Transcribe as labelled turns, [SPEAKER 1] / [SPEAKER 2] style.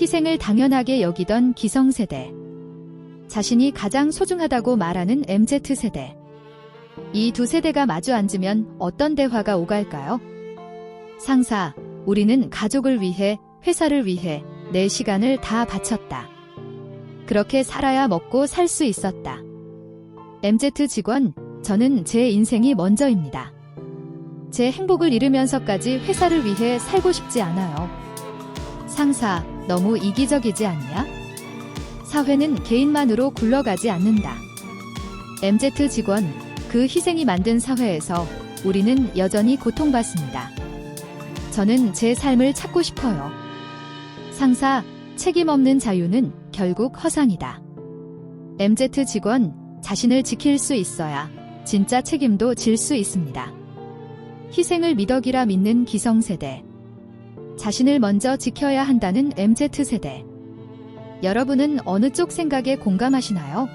[SPEAKER 1] 희생을 당연하게 여기던 기성세대. 자신이 가장 소중하다고 말하는 MZ세대. 이 두 세대가 마주 앉으면 어떤 대화가 오갈까요? 상사, 우리는 가족을 위해, 회사를 위해 내 시간을 다 바쳤다. 그렇게 살아야 먹고 살 수 있었다. MZ 직원, 저는 제 인생이 먼저입니다. 제 행복을 잃으면서까지 회사를 위해 살고 싶지 않아요. 상사, 너무 이기적이지 않냐? 사회는 개인만으로 굴러가지 않는다. MZ 직원, 그 희생이 만든 사회에서 우리는 여전히 고통받습니다. 저는 제 삶을 찾고 싶어요. 상사, 책임 없는 자유는 결국 허상이다. MZ 직원, 자신을 지킬 수 있어야 진짜 책임도 질 수 있습니다. 희생을 미덕이라 믿는 기성세대. 자신을 먼저 지켜야 한다는 MZ세대. 여러분은 어느 쪽 생각에 공감하시나요?